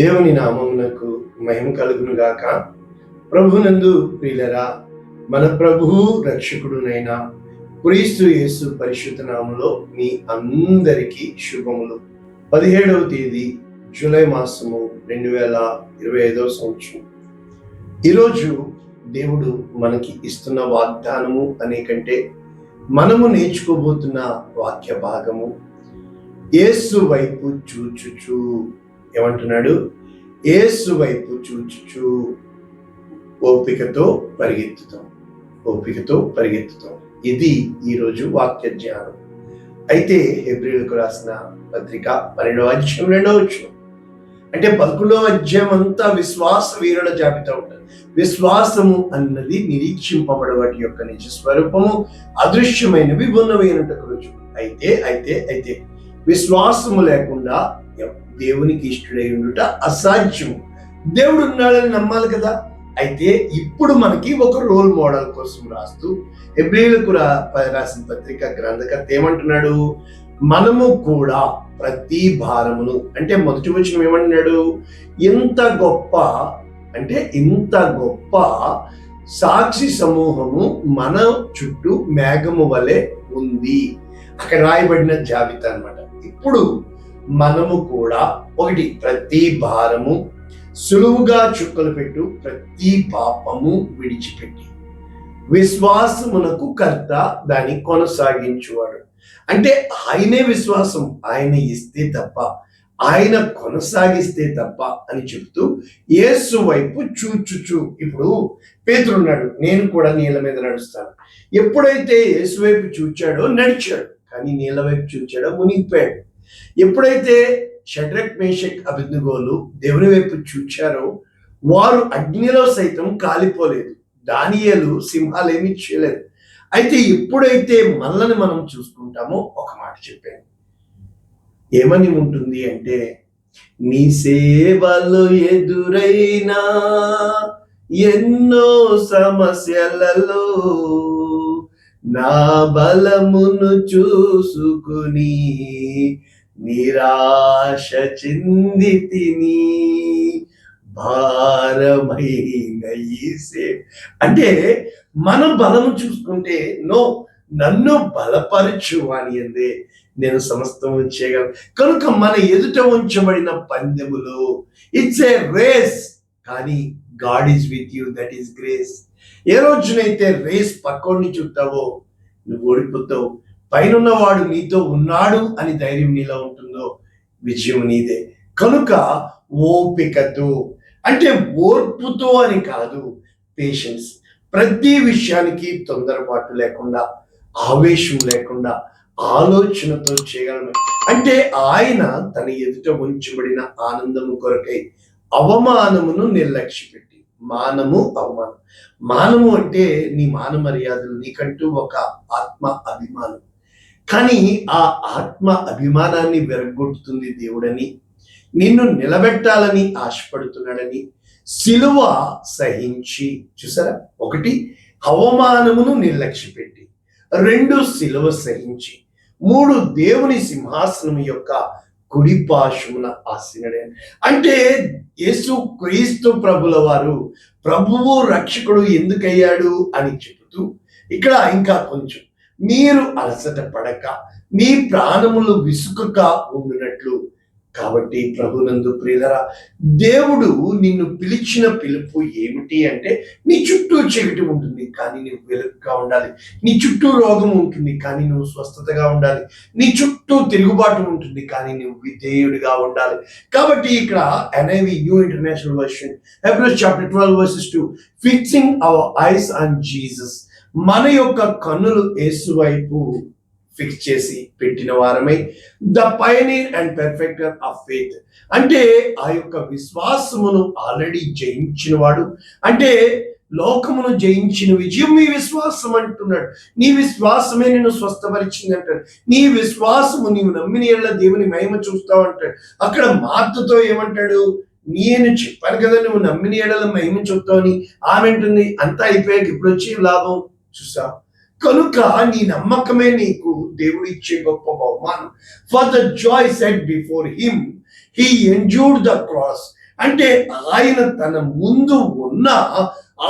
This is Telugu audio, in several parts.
దేవుని నామమునకు మహిమ కలుగును గాక ప్రభునందు ప్రియులరా మన ప్రభువు రక్షకుడునైన క్రీస్తు యేసు పరిశుద్ధ నామంలో మీ అందరికీ శుభములు. పదిహేడవ తేదీ జూలై మాసము రెండు వేల ఇరవై ఐదవ సంవత్సరం. ఈరోజు దేవుడు మనకి ఇస్తున్న వాగ్దానము అనే కంటే మనము నేర్చుకోబోతున్న వాక్య భాగము. యేసు వైపు చూచుచు. ఏమంటున్నాడు? ఏసు వైపు చూచుచు ఓపికతో పరిగెత్తుతాం. ఓపికతో పరిగెత్తుతాం. ఇది ఈరోజు వాక్య జ్ఞానం అయితే హెబ్రిలకు రాసిన పత్రిక పన్నెండవ అధ్యాయం రెండవ వచ్చిన అంటే పదకొండవ అధ్యాయం అంతా విశ్వాస వీరుల జాబితా ఉంటుంది. విశ్వాసము అన్నది నిరీక్షింపబడ వాటి యొక్క నిజ స్వరూపము అదృశ్యమైనవి ఉన్నవైనటకు రుజువు అయితే అయితే అయితే విశ్వాసము లేకుండా దేవునికి ఇష్టడై ఉండుట అసాధ్యం దేవుడు ఉన్నాడని నమ్మాలి కదా? అయితే ఇప్పుడు మనకి ఒక రోల్ మోడల్ కోసం రాస్తూ ఎబ్రిలకు రా రాసిన పత్రిక గ్రంథకర్త ఏమంటున్నాడు? మనము కూడా ప్రతి భారమును అంటే మొదటి వచ్చిన ఏమంటున్నాడు? ఇంత గొప్ప అంటే ఇంత గొప్ప సాక్షి సమూహము మన చుట్టూ మేఘము వలె ఉంది. అక్కడ రాయబడిన జాబితా అనమాట ఇప్పుడు మనము కూడా ఒకటి ప్రతి భారము సులువుగా చుక్కలు పెట్టు ప్రతి పాపము విడిచిపెట్టి. విశ్వాసమునకు కర్త దాన్ని కొనసాగించువాడు. అంటే ఆయనే విశ్వాసం ఆయన ఇస్తే తప్ప ఆయన కొనసాగిస్తే తప్ప అని చెప్తూ యేసు వైపు చూచుచు. ఇప్పుడు పేతురున్నాడు నేను కూడా నీళ్ళ మీద నడుస్తాను. ఎప్పుడైతే యేసు వైపు చూచాడో నడిచాడు కానీ నీళ్ళ వైపు చూచాడో మునిగిపోయాడు. ఎప్పుడైతే షడ్రక్ మేషక్ అభిజ్ఞగోలు దేవుని వైపు చూచారో వారు అగ్నిలో సైతం కాలిపోలేదు. దానియలు సింహాలు ఏమీ చేయలేదు. అయితే ఎప్పుడైతే మనల్ని మనం చూసుకుంటామో ఒక మాట చెప్పాను. ఏమని ఉంటుంది అంటే నీ సేవలు ఎదురైనా ఎన్నో సమస్యలలో నా బలమును చూసుకుని నిరాశ చెందితిని భారమైన ఈసే అంటే మనం బలము చూసుకుంటే నో నన్ను బలపరచు అని అందే నేను సమస్తం చేయగలను. కనుక మన ఎదుట ఉంచబడిన పందెములు ఇట్స్ ఏ రేస్ కానీ God is with you that is grace ఏ రోజునైతే రేస్ పక్కోడిని చూస్తావో నువ్వు ఓడిపోతావు. పైన వాడు నీతో ఉన్నాడు అని ధైర్యం నీలో ఉంటుందో విజయం నీదే. కనుక ఓపికతో అంటే ఓర్పుతో అని కాదు పేషెన్స్ ప్రతి విషయానికి తొందరపాటు లేకుండా ఆవేశం లేకుండా ఆలోచనతో చేయగలను అంటే ఆయన తన ఎదుట ఉంచబడిన ఆనందము కొరకై అవమానమును నిర్లక్ష్యపెట్టి మానము అవమానం. మానము అంటే నీ మాన మర్యాదలు నీకంటూ ఒక ఆత్మ అభిమానం. కానీ ఆ ఆత్మ అభిమానాన్ని వెరగొట్టుతుంది దేవుడని నిన్ను నిలబెట్టాలని ఆశపడుతున్నాడని సిలువ సహించి చూసారా? ఒకటి అవమానమును నిర్లక్ష్యపెట్టి రెండు సిలువ సహించి మూడు దేవుని సింహాసనం యొక్క కుడి పాశమున ఆసీనుడే అంటే యేసు క్రీస్తు ప్రభుల వారు ప్రభువు రక్షకుడు ఎందుకయ్యాడు అని చెబుతూ ఇక్కడ ఇంకా కొంచెం మీరు అలసట పడక మీ ప్రాణములు విసుకక ఉండునట్లు. కాబట్టి ప్రభునందు ప్రియులరా దేవుడు నిన్ను పిలిచిన పిలుపు ఏమిటి అంటే నీ చుట్టూ చీకటి ఉంటుంది కానీ నువ్వు వెలుగుగా ఉండాలి. నీ చుట్టూ రోగం ఉంటుంది కానీ నువ్వు స్వస్థతగా ఉండాలి. నీ చుట్టూ తిరుగుబాటు ఉంటుంది కానీ నువ్వు విధేయుడిగా ఉండాలి. కాబట్టి ఇక్కడ NIV new international version Hebrews chapter twelve verses two fixing our eyes on Jesus మన యొక్క కన్నులు యేసు వైపు ఫిక్స్ చేసి పెట్టిన వారమై the pioneer and perfecter of faith అంటే ఆ యొక్క విశ్వాసమును ఆల్రెడీ జయించిన వాడు. అంటే లోకమును జయించిన విజయం నీ విశ్వాసం అంటున్నాడు. నీ విశ్వాసమే నిన్ను స్వస్థపరిచింది అంటాడు. నీ విశ్వాసము నీవు నమ్మిన ఏళ్ళ దేవుని మహిమ చూస్తావు అంటాడు. అక్కడ మార్తతో ఏమంటాడు? నేను చెప్పాను కదా నువ్వు నమ్మిన ఏళ్ళ మహిమ చూస్తావని. ఆమె అంటుంది అంతా అయిపోయాక ఇప్పుడు వచ్చి లాభం? చూసా? కనుక నీ నమ్మకమే నీకు దేవుడు ఇచ్చే గొప్ప బహుమానం. For the joy set before him he endured the cross అంటే ఆయన తన ముందు ఉన్న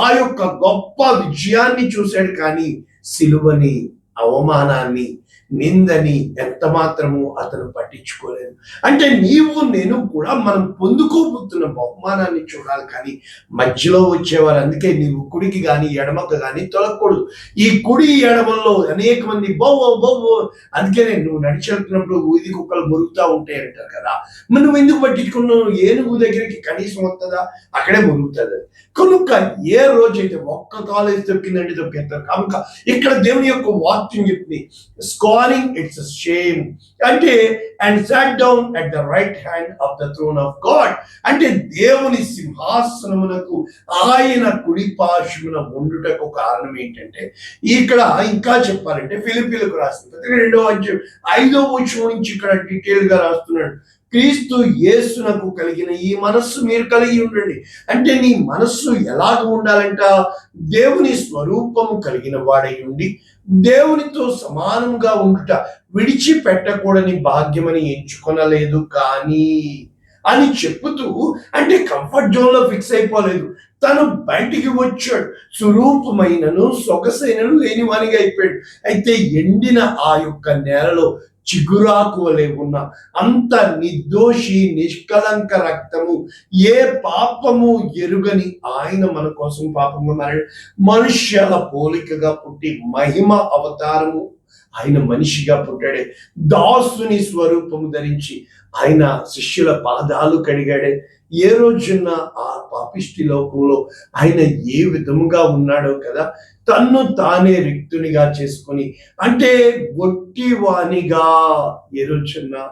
ఆ యొక్క గొప్ప విజయాన్ని చూశాడు కానీ సిలువని అవమానాన్ని నిందని ఎంత మాత్రము అతను పట్టించుకోలేదు. అంటే నీవు నేను కూడా మనం పొందుకోబోతున్న బహుమానాన్ని చూడాలి కానీ మధ్యలో వచ్చేవారు అందుకే నీవు కుడికి కానీ ఎడమకు కానీ తొలగకూడదు. ఈ కుడి ఎడమల్లో అనేక మంది బొవ్వ అందుకే అందుకనే నువ్వు నడిచెళ్తున్నప్పుడు ఊది కుక్కలు మురుగుతూ ఉంటాయి అంటారు కదా. మరి నువ్వు ఎందుకు పట్టించుకున్నావు? ఏనుగు దగ్గరికి కనీసం వస్తుందా? అక్కడే మురుగుతుంది కనుక ఏ రోజైతే ఒక్క కాలేజ్ తొక్కిందండి తొక్కేస్తారు. కనుక ఇక్కడ దేవుని యొక్క వాక్యం చెప్తుంది స్కారింగ్ ఇట్స్ shame. అంటే and sat down at the right hand of the throne of God అంటే దేవుని సింహాసనమునకు ఆయన కుడి పార్శ్వమున ఉండుటకు కారణం ఏంటంటే ఇక్కడ ఇంకా చెప్పాలంటే ఫిలిపిలకు రాసిన రెండో అధ్యాయం ఐదో వచనం నుంచి ఇక్కడ డీటెయిల్గా రాస్తున్నాడు క్రీస్తు యేసునకు కలిగిన ఈ మనస్సు మీరు కలిగి ఉండండి. అంటే నీ మనస్సు ఎలాగ ఉండాలంట? దేవుని స్వరూపము కలిగిన వాడై ఉండి దేవునితో సమానంగా ఉండుట విడిచిపెట్టకూడని భాగ్యమని ఎంచుకొనలేదు కానీ అని చెప్పుతూ అంటే కంఫర్ట్ జోన్లో ఫిక్స్ అయిపోలేదు. తను బయటికి వచ్చాడు. సురూపమైనను సొగసైనను లేనివానిగా అయిపోయాడు. అయితే ఎండిన ఆ యొక్క నేలలో చిగురాకు వలె ఉన్న అంత నిర్దోషి నిష్కలంక రక్తము ఏ పాపము ఎరుగని ఆయన మన కోసం పాపంగా మారాడు. మనుష్యుల పోలికగా పుట్టి మహిమ అవతారము ఆయన మనిషిగా పుట్టాడే. దాసుని స్వరూపము ధరించి ఆయన శిష్యుల పాదాలు కడిగాడే. ఏ రోజున ఆ పాపిష్టి లోకంలో ఆయన ఏ విధముగా ఉన్నాడో కదా తన్ను తానే రిక్తునిగా చేసుకొని అంటే గొట్టివానిగా ఏ రోజున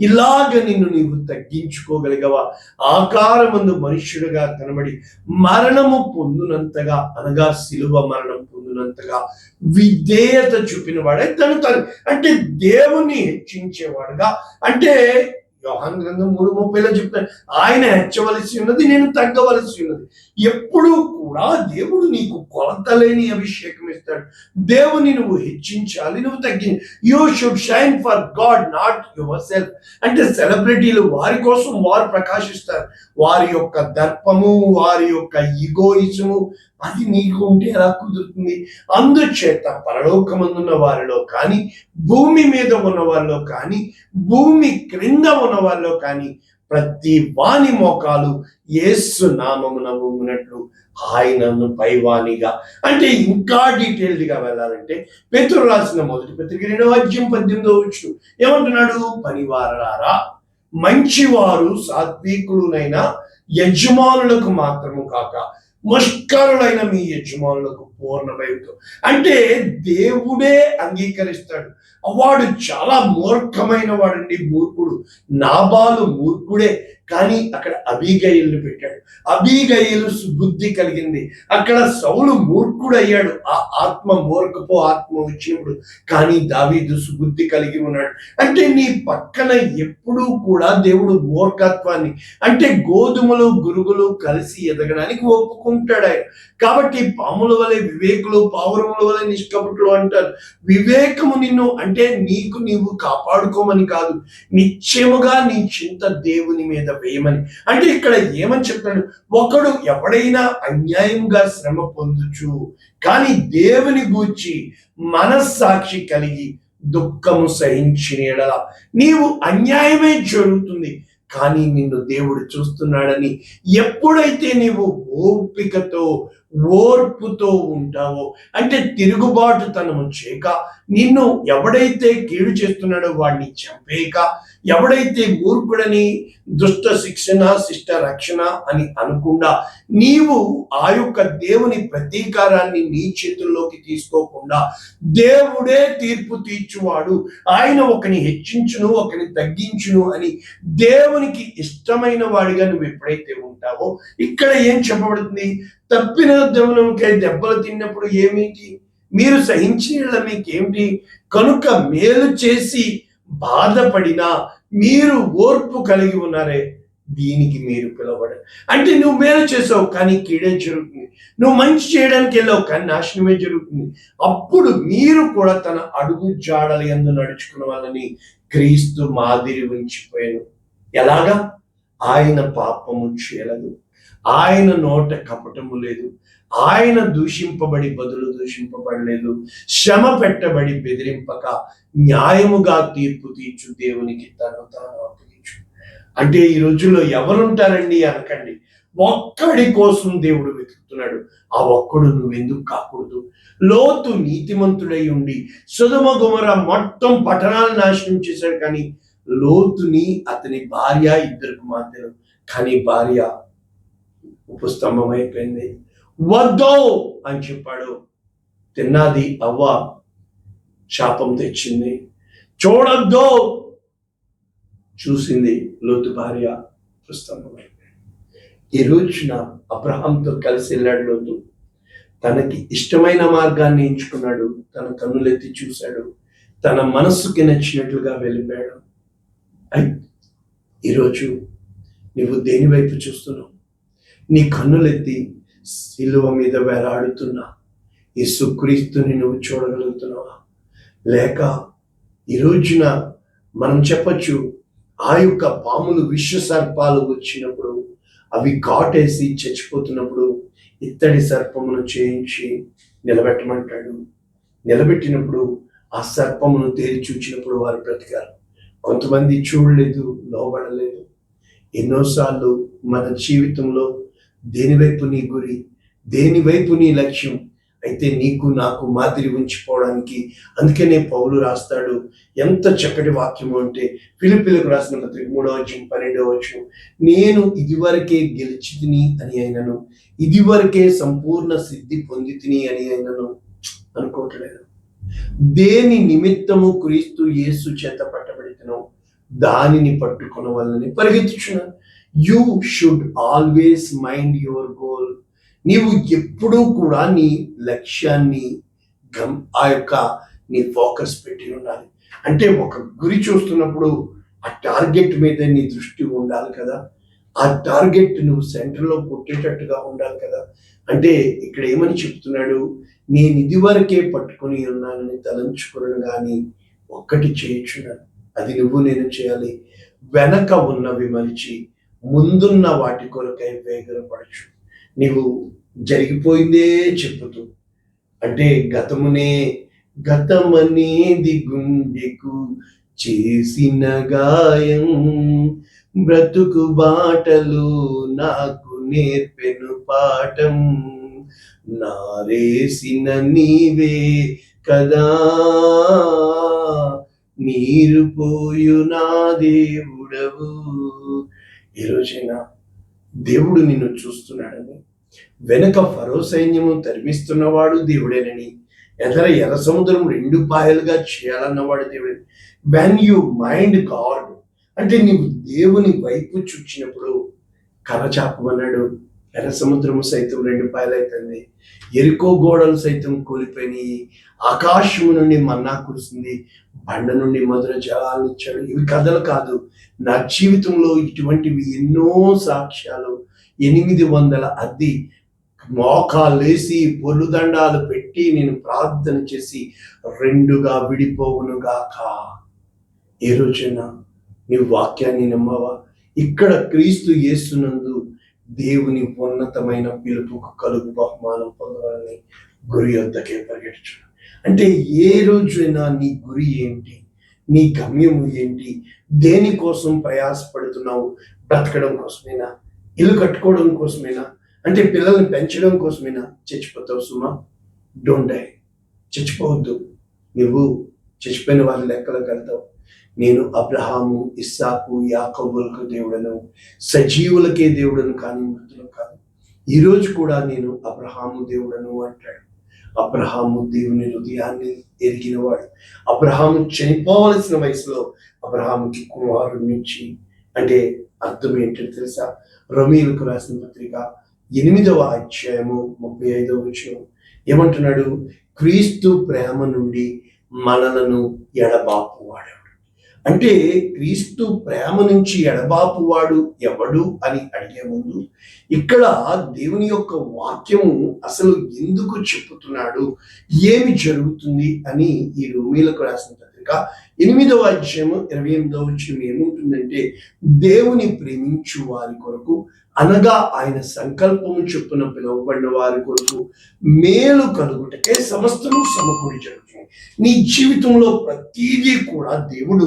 ఇలాగ నిన్ను నీవు తగ్గించుకోగలిగవా? ఆకారమందు మనుష్యుడిగా కనబడి మరణము పొందునంతగా అనగా శిలువ మరణం పొందినంతగా విధేయత చూపిన వాడే తను తను అంటే దేవుణ్ణి హెచ్చించేవాడుగా. అంటే యోహాన్ గ్రంథం మూడు ముప్పైలో చెప్తాడు ఆయన హెచ్చవలసి ఉన్నది నేను తగ్గవలసి ఉన్నది. ఎప్పుడూ కూడా దేవుడు నీకు కొలతలేని అభిషేకం ఇస్తాడు. దేవుని నువ్వు హెచ్చించాలి నువ్వు తగ్గి you should shine for God not your self అంటే సెలబ్రిటీలు వారి కోసం వారు ప్రకాశిస్తారు. వారి యొక్క దర్పము వారి యొక్క ఈగోయిజము అది నీకు ఉంటే ఎలా కుదురుతుంది? అందుచేత పరలోకమందున్న వారిలో కానీ భూమి మీద ఉన్న వారిలో కానీ భూమి క్రింద ఉన్న వారిలో కానీ ప్రతి వాణి మోకాలు ఏసు నామమున ఉన్నట్లు ఆయనను పైవానిగా అంటే ఇంకా డీటెయిల్డ్గా వెళ్ళాలంటే పేతురు రాసిన మొదటి పత్రిక రెండవ అధ్యాయం పద్దెనిమిదో వచ్చు ఏమంటున్నాడు? పనివారారా మంచివారు సాత్వికులునైనా యజమానులకు మాత్రము కాక ముష్కరులైన మీ యజమానులకు పూర్ణమైతో అంటే దేవుడే అంగీకరిస్తాడు. వాడు చాలా మూర్ఖమైన వాడండి మూర్ఖుడు. నాబాలు మూర్ఖుడే. కానీ అక్కడ అబీగయిల్ని పెట్టాడు. అబీగయిలు సుబుద్ధి కలిగింది. అక్కడ సౌలు మూర్ఖుడు అయ్యాడు ఆ ఆత్మ మూర్ఖపు ఆత్మ వచ్చినప్పుడు కానీ దావీదు సుబుద్ధి కలిగి ఉన్నాడు. అంటే నీ పక్కన ఎప్పుడూ కూడా దేవుడు మూర్ఖత్వాన్ని అంటే గోధుమలు గురుగులు కలిసి ఎదగడానికి ఒప్పుకుంటాడు ఆయన. కాబట్టి పాముల వలె వివేకులు పావురముల వలె నిష్కపటులు అంటారు. వివేకము నిన్ను అంటే నీకు నీవు కాపాడుకోమని కాదు. నిశ్చయముగా నీ చింత దేవుని మీద వేయమని. అంటే ఇక్కడ ఏమని చెప్తాడు ఒకడు ఎవడైనా అన్యాయంగా శ్రమ పొందుచు కానీ దేవుని గూర్చి మనస్సాక్షి కలిగి దుఃఖము సహించిన ఎడల. నీవు అన్యాయమే జరుగుతుంది కానీ నిన్ను దేవుడు చూస్తున్నాడని ఎప్పుడైతే నీవు ఓపికతో ఓర్పుతో ఉంటావో? అంటే తిరుగుబాటుతనము చేయక నిన్ను ఎవడైతే కీడు చేస్తున్నాడో వాడిని చంపేయక ఎవడైతే మూర్ఖుడని దుష్ట శిక్షణ శిష్ట రక్షణ అని అనుకుండా నీవు ఆ యొక్క దేవుని ప్రతీకారాన్ని నీ చేతుల్లోకి తీసుకోకుండా దేవుడే తీర్పు తీర్చువాడు. ఆయన ఒకని హెచ్చించును ఒకని తగ్గించును అని దేవునికి ఇష్టమైన వాడిగా నువ్వు ఎప్పుడైతే ఉంటావో ఇక్కడ ఏం చెప్పబడుతుంది? తప్పిన దమనంకై దెబ్బలు తిన్నప్పుడు ఏమిటి? మీరు సహించిన మీకేమిటి? కనుక మేలు చేసి బాధపడినా మీరు ఓర్పు కలిగి ఉన్నారే. దీనికి మీరు పిలవడం అంటే నువ్వు మేలు చేసావు కానీ కీడే జరుగుతుంది. నువ్వు మంచి చేయడానికి వెళ్ళావు కానీ నాశనమే జరుగుతుంది. అప్పుడు మీరు కూడా తన అడుగు జాడలు ఎందు నడుచుకున్న వాళ్ళని క్రీస్తు మాదిరి ఉంచిపోయాను. ఎలాగా? ఆయన పాపము చేయలేదు. ఆయన నోట కపటము లేదు. ఆయన దూషింపబడి బదులు దూషింపబడలేదు. శ్రమ పెట్టబడి బెదిరింపక న్యాయముగా తీర్పు తీర్చు దేవునికి తను తాను అప్పగించు. అంటే ఈ రోజుల్లో ఎవరుంటారండి అనకండి. ఒక్కడి కోసం దేవుడు వెతుకుతున్నాడు. ఆ ఒక్కడు నువ్వెందుకు కాకూడదు? లోతు నీతిమంతుడై ఉండి సుధమ గుమర మొత్తం పట్టణాలను నాశనం చేశాడు కానీ లోతుని అతని భార్య ఇద్దరు కుమార్తెలు కానీ భార్య ఉపస్తంభం అయిపోయింది వద్దో అని చెప్పాడు. తిన్నది అవ్వ. శాపం తెచ్చింది. చూడొద్దో చూసింది లోతు భార్య ఉపస్తంభం అయిపోయింది ఈ రోజున అబ్రహాంతో కలిసి వెళ్ళాడు లోతు తనకి ఇష్టమైన మార్గాన్ని ఎంచుకున్నాడు. తన కన్నులెత్తి చూశాడు. తన మనస్సుకి నచ్చినట్లుగా వెళ్ళిపోయాడు. ఈరోజు నువ్వు దేని వైపు చూస్తున్నావు? నీ కన్నులెత్తి సిలువ మీద వేలాడుతున్నా. ఈ సుక్రీస్తుని నువ్వు చూడగలుగుతున్నావా? లేక ఈ రోజున మనం చెప్పచ్చు ఆ యొక్క పాములు విశ్వ సర్పాలు వచ్చినప్పుడు అవి కాటేసి చచ్చిపోతున్నప్పుడు ఇత్తడి సర్పమును చేయించి నిలబెట్టమంటాడు. నిలబెట్టినప్పుడు ఆ సర్పమును తేలి చూచినప్పుడు వారు బ్రతికారు. కొంతమంది చూడలేదు లోబడలేదు. ఎన్నోసార్లు మన జీవితంలో దేనివైపు నీ గురి? దేనివైపు నీ లక్ష్యం? అయితే నీకు నాకు మాదిరి ఉంచిపోవడానికి అందుకనే పౌలు రాస్తాడు. ఎంత చక్కటి వాక్యము అంటే పిలుపులకు రాసిన పత్రిక మూడవ వచ్చం పన్నెండవ వచ్చం నేను ఇదివరకే గెలిచితిని అని అయినను. ఇదివరకే సంపూర్ణ సిద్ధి పొందితిని అని అయినను. అనుకోవట్లేదు. దేని నిమిత్తము క్రీస్తు యేసు చేత పట్టబడితను దానిని పట్టుకున్న వల్లని పరిగెత్తుచున్నాను. You should always mind your goal నీవు ఎప్పుడూ కూడా నీ లక్ష్యాన్ని గమ్ ఆ యొక్క నీ ఫోకస్ పెట్టి ఉండాలి. అంటే ఒక గురి చూస్తున్నప్పుడు ఆ టార్గెట్ మీద నీ దృష్టి ఉండాలి కదా. ఆ టార్గెట్ నువ్వు సెంటర్లో కొట్టేటట్టుగా ఉండాలి కదా. అంటే ఇక్కడ ఏమని చెప్తున్నాడు? నేను ఇదివరకే పట్టుకుని ఉన్నానని తలంచుకున్నాను కానీ ఒక్కటి చేయొచ్చున్నాను అది నువ్వు నేను చేయాలి. వెనక ఉన్నవి మరిచి ముందున్న వాటి కొరకై వేగరపడచ్చు నీవు జరిగిపోయిందే చెప్పుతూ అంటే గతమునే గతమనేది గుండెకు చేసిన గాయం. బ్రతుకు బాటలు నాకు నేర్పెను పాఠం. నారేసిన నీవే కదా. నీరు పోయు నా దేవుడవు. ఈరోజైనా దేవుడు నిన్ను చూస్తున్నాడని వెనక ఫరో సైన్యము తరిమిస్తున్నవాడు దేవుడేనని ఎదర ఎర్ర సముద్రం రెండు పాయలుగా చేయాలన్నవాడు దేవుడే. వెన్ యు మైండ్ గాడ్ అంటే నీవు దేవుని వైపు చూచినప్పుడు కరచాపమన్నాడు. ఎర్ర సముద్రము సైతం రెండు పాయలైతుంది ఎరుకో గోడలు సైతం కూలిపోయినాయి. ఆకాశము నుండి మన్నా కురుస్తుంది బండ నుండి మధుర జలాలు ఇచ్చాడు. ఇవి కథలు కాదు. నా జీవితంలో ఇటువంటివి ఎన్నో సాక్ష్యాలు. ఎనిమిది వందల అద్ది మోకాలేసి పొల్లుదండాలు పెట్టి నేను ప్రార్థన చేసి రెండుగా విడిపోవునుగాక. ఏ రోజున నీ వాక్యాన్ని నమ్మవా? ఇక్కడ క్రీస్తు యేసునందు దేవుని ఉన్నతమైన పిలుపుకు కలుగు బహుమానం పొందాలని గురి వద్దకే పరిగెడుచు అంటే ఏ రోజైనా నీ గురి ఏంటి? నీ గమ్యం ఏంటి? దేనికోసం ప్రయాసపడుతున్నావు? బ్రతకడం కోసమేనా? ఇల్లు కట్టుకోవడం కోసమేనా? అంటే పిల్లల్ని పెంచడం కోసమేనా? చచ్చిపోతావు సుమా. Don't die చచ్చిపోవద్దు. నువ్వు చచ్చిపోయిన వాళ్ళ లెక్కలకు వెళ్తావు. నేను అబ్రహాము ఇస్సాకు యాకబులకు దేవుడను సజీవులకే దేవుడను కానీ మృతులు కాదు. ఈరోజు కూడా నేను అబ్రహాము దేవుడను అంటాడు. అబ్రహాము దేవుని హృదయాన్ని ఎరిగినవాడు. అబ్రహాము చనిపోవలసిన వయసులో అబ్రహాముకి కుమారుడి నుంచి అంటే అర్థం ఏంటో తెలుసా? రమీలకు రాసిన పత్రిక ఎనిమిదవ అధ్యాయము ముప్పై ఐదవ విషయం ఏమంటున్నాడు? క్రీస్తు ప్రేమ నుండి మనలను ఎడబాపువాడు. అంటే క్రీస్తు ప్రేమ నుంచి ఎడబాపువాడు ఎవడు అని అడిగే ముందు ఇక్కడ దేవుని యొక్క వాక్యము అసలు ఎందుకు చెప్పుతున్నాడు? ఏమి జరుగుతుంది? అని ఈ రోమీలకు రాసిన పత్రిక ఎనిమిదవ అధ్యాయము ఇరవై ఎనిమిదవ వచ్చిన ఏముంటుందంటే దేవుని ప్రేమించు వారి కొరకు అనగా ఆయన సంకల్పము చొప్పున పిలువబడిన వారి కొరకు మేలు కలుగుటకే సమస్తము సమకూడి జరుగుతుంది నీ జీవితంలో ప్రతిదీ కూడా దేవుడు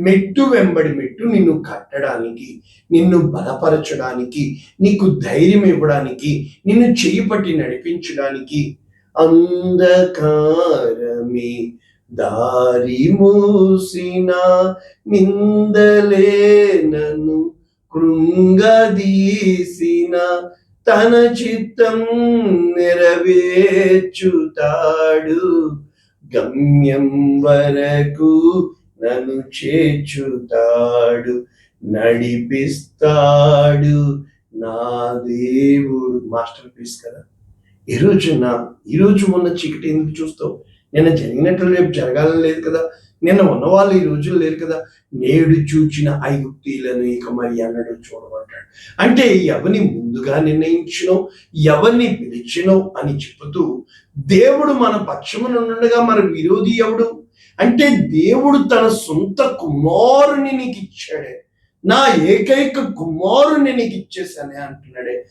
మెట్టు వెంబడి మెట్టు నిన్ను కట్టడానికి నిన్ను బలపరచడానికి నీకు ధైర్యం ఇవ్వడానికి నిన్ను చేయి పట్టి నడిపించడానికి అంధకారమే దారి మూసిన నిందలే నన్ను కృంగదీసిన తన చిత్తం నెరవేర్చుతాడు. గమ్యం వరకు నన్ను చేర్చుతాడు. నడిపిస్తాడు నా దేవుడు. మాస్టర్ పీస్ కదా. ఈరోజు నా ఈరోజు మొన్న చీకటి ఎందుకు చూస్తావు? నేను జరిగినట్లు రేపు జరగాలని లేదు కదా. నిన్న ఉన్నవాళ్ళు ఈ రోజులు లేరు కదా. నేడు చూచిన ఐగుప్తీలను ఇక మరి అన్నడు చూడమంటాడు. అంటే ఎవరిని ముందుగా నిర్ణయించినో ఎవరిని పిలిచినో అని చెబుతూ దేవుడు మన పక్షమునుండగా మన విరోధి ఎవడు? అంటే దేవుడు తన సొంత కుమారుని నీకు ఇచ్చాడే. నా ఏకైక కుమారుని నీకు ఇచ్చేసానే అంటున్నాడే.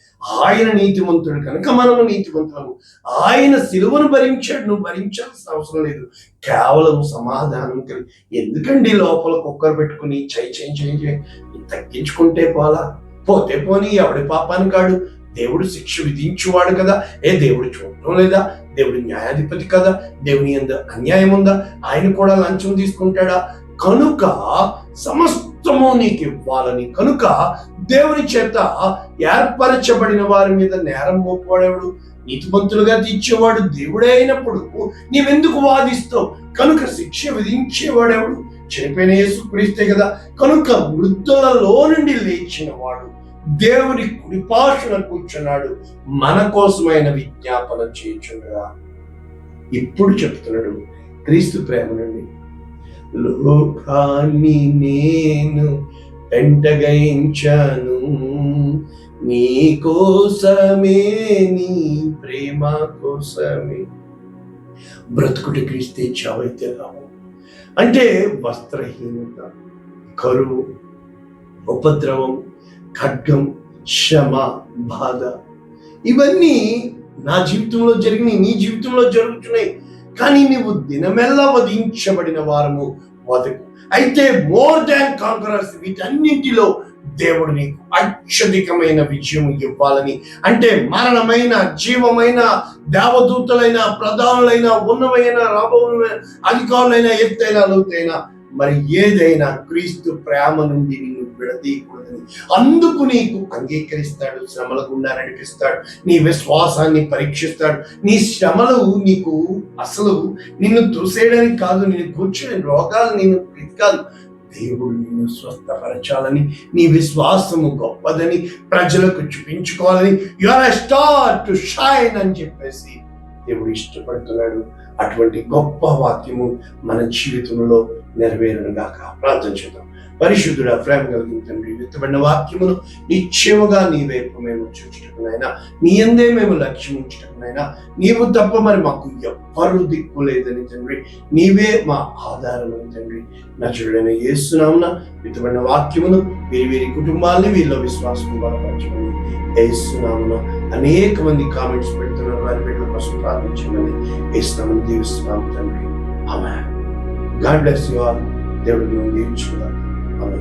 ఆయన నీతివంతుడు కనుక మనము నీతివంతులము ఆయన సిలువను భరించాడు నువ్వు భరించాల్సిన అవసరం లేదు. కేవలం సమాధానం కలిగి ఎందుకండి లోపల కుక్కర్ పెట్టుకుని చై చై చై చై తగ్గించుకుంటే పోలా? పోతే పోనీ ఎవడి పాపాను కాడు దేవుడు శిక్ష విధించువాడు కదా. ఏ దేవుడు చూడటం లేదా? దేవుడు న్యాయాధిపతి కదా. దేవుని ఎందు అన్యాయం ఉందా? ఆయన కూడా లంచం తీసుకుంటాడా? కనుక సమస్తము నీకు ఇవ్వాలని కనుక దేవుని చేత ఏర్పరచబడిన వారి మీద నేరం మోపవాడేవాడు నీతిమంతులుగా తీర్చేవాడు దేవుడే అయినప్పుడు నీవెందుకు వాదిస్తావు? కనుక శిక్ష విధించేవాడెవడు చనిపోయిన యేసు క్రీస్తే కదా. కనుక మృతులలో నుండి లేచినవాడు దేవుని కుడిపాషణ కూర్చున్నాడు. మన కోసమైన విజ్ఞాపన చేయుచుండగా. ఇప్పుడు చెప్తున్నాడు క్రీస్తు ప్రేమ నుండి. లోకాన్ని నేను వెంటగయించాను నీ కోసమే నీ ప్రేమ కోసమే. బ్రతుకుడు క్రీస్తే చావైతే రావు. అంటే వస్త్రహీనత కరువు ఉపద్రవం ఖడ్గం శ్రమ బాధ ఇవన్నీ నా జీవితంలో జరిగినాయి నీ జీవితంలో జరుగుతున్నాయి. కానీ నీవు దినమెల్లా వధించబడిన వారము వదకు అయితే మోర్ దాన్ కాంకరర్స్ వీటన్నింటిలో దేవుడు నీకు అత్యధికమైన విజయం ఇవ్వాలని. అంటే మరణమైన జీవమైన దేవదూతలైన ప్రధానులైన ఉన్నవైన రాబోయిన అధికారులైన ఎత్తైన లోతైన మరి ఏదైనా క్రీస్తు ప్రేమ నుండి నిన్ను విడదీయకూడదని. అందుకు నీకు అంగీకరిస్తాడు శ్రమల గుండా నడిపిస్తాడు నీ విశ్వాసాన్ని పరీక్షిస్తాడు. నీ శ్రమలు నీకు అసలు నిన్ను తుసేయడానికి కాదు నేను కూర్చుని రోగాలు నేను కాదు దేవుడు నిన్ను స్వస్థపరచాలని నీ విశ్వాసము గొప్పదని ప్రజలకు చూపించుకోవాలని you are star to shine అని చెప్పేసి దేవుడు ఇష్టపడుతున్నాడు. అటువంటి గొప్ప వాక్యము మన జీవితంలో నెరవేరును గాక ప్రార్థన చేద్దాం. పరిశుద్ధుడ ప్రేమ కలిగిన తండ్రి విత్తబడిన వాక్యమును నిశ్చయముగా నీ వైపు మేము చూచుటకునైనా నీ అందే మేము లక్ష్యం ఉంచుటకునైనా నీవు తప్ప మరి మాకు ఎవ్వరు దిక్కు లేదని తండ్రి నీవే మా ఆధారం తండ్రి. నచుడైన ఏసునామున విత్తబడిన వాక్యమును వీరి వీరి కుటుంబాన్ని వీళ్ళ విశ్వాసం బలపరచమని ఏసునామున అనేక మంది కామెంట్స్ పెడుతున్నారు. వారి బిడ్డల కోసం ప్రార్థించమని ఏసునామని దీవిస్తున్నాము తండ్రి. ఆమె గాడ్ బ్లెస్ యు ఆల్ దేవుడు మేము దీవించుకుందాం ఆమె